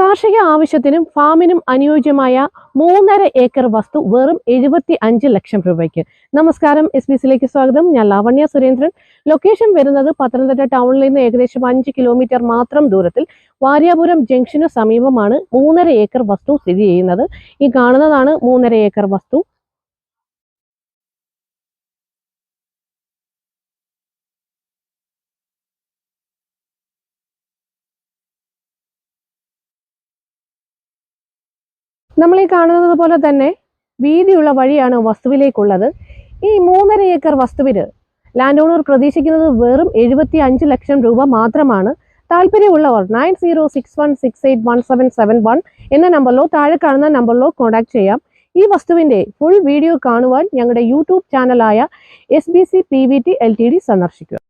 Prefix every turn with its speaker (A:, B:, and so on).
A: കാർഷിക ആവശ്യത്തിനും ഫാമിനും അനുയോജ്യമായ മൂന്നര ഏക്കർ വസ്തു വെറും എഴുപത്തി അഞ്ച് ലക്ഷം രൂപയ്ക്ക്. നമസ്കാരം എസ് ബി സിയിലേക്ക് സ്വാഗതം. ഞാൻ ലാവണ്യ സുരേന്ദ്രൻ. ലൊക്കേഷൻ വരുന്നത് പത്തനംതിട്ട ടൗണിൽ നിന്ന് ഏകദേശം അഞ്ച് കിലോമീറ്റർ മാത്രം ദൂരത്തിൽ വാര്യാപുരം ജംഗ്ഷന് സമീപമാണ് മൂന്നര ഏക്കർ വസ്തു സ്ഥിതി ചെയ്യുന്നത്. ഈ കാണുന്നതാണ് മൂന്നര ഏക്കർ വസ്തു. നമ്മൾ ഈ കാണുന്നത് പോലെ തന്നെ വീതിയുള്ള വഴിയാണ് വസ്തുവിലേക്കുള്ളത്. ഈ മൂന്നര ഏക്കർ വസ്തുവിന് ലാൻഡ് ഓണർ പ്രതീക്ഷിക്കുന്നത് വെറും എഴുപത്തി അഞ്ച് ലക്ഷം രൂപ മാത്രമാണ്. താല്പര്യമുള്ളവർ nine zero six one six eight one seven seven one എന്ന നമ്പറിലോ താഴെ കാണുന്ന നമ്പറിലോ കോൺടാക്ട് ചെയ്യാം. ഈ വസ്തുവിന്റെ ഫുൾ വീഡിയോ കാണുവാൻ ഞങ്ങളുടെ YouTube ചാനലായ S B C P V T L T D സന്ദർശിക്കുക.